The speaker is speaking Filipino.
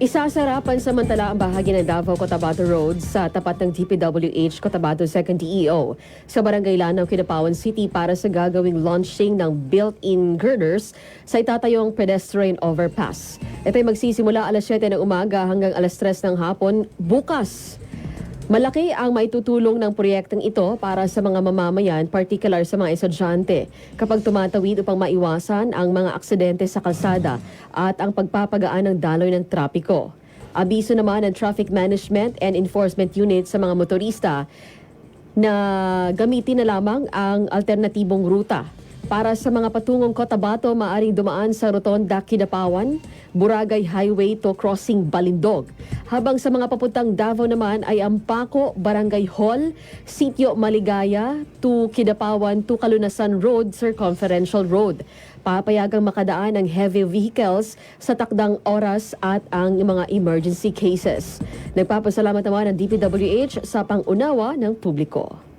Isasara pansamantala ang bahagi ng Davao Cotabato Road sa tapat ng DPWH Cotabato 2nd DEO sa Barangay Lanao, Kinapawan City para sa gagawing launching ng built-in girders sa itatayong pedestrian overpass. Ito ay magsisimula alas 7 ng umaga hanggang alas 3 ng hapon bukas. Malaki ang maitutulong ng proyektong ito para sa mga mamamayan, particular sa mga estudyante, kapag tumatawid upang maiwasan ang mga aksidente sa kalsada at ang pagpapagaan ng daloy ng trapiko. Abiso naman ng Traffic Management and Enforcement Unit sa mga motorista na gamitin na lamang ang alternatibong ruta. Para sa mga patungong Cotabato, maaring dumaan sa Rotonda, Kidapawan, Buragay Highway to Crossing Balindog. Habang sa mga papuntang Davao naman ay ang Paco, Barangay Hall, Sitio Maligaya to Kidapawan to Kalunasan Road, Circumferential Road. Papayagang makadaan ang heavy vehicles sa takdang oras at ang mga emergency cases. Nagpapasalamat naman ang DPWH sa pangunawa ng publiko.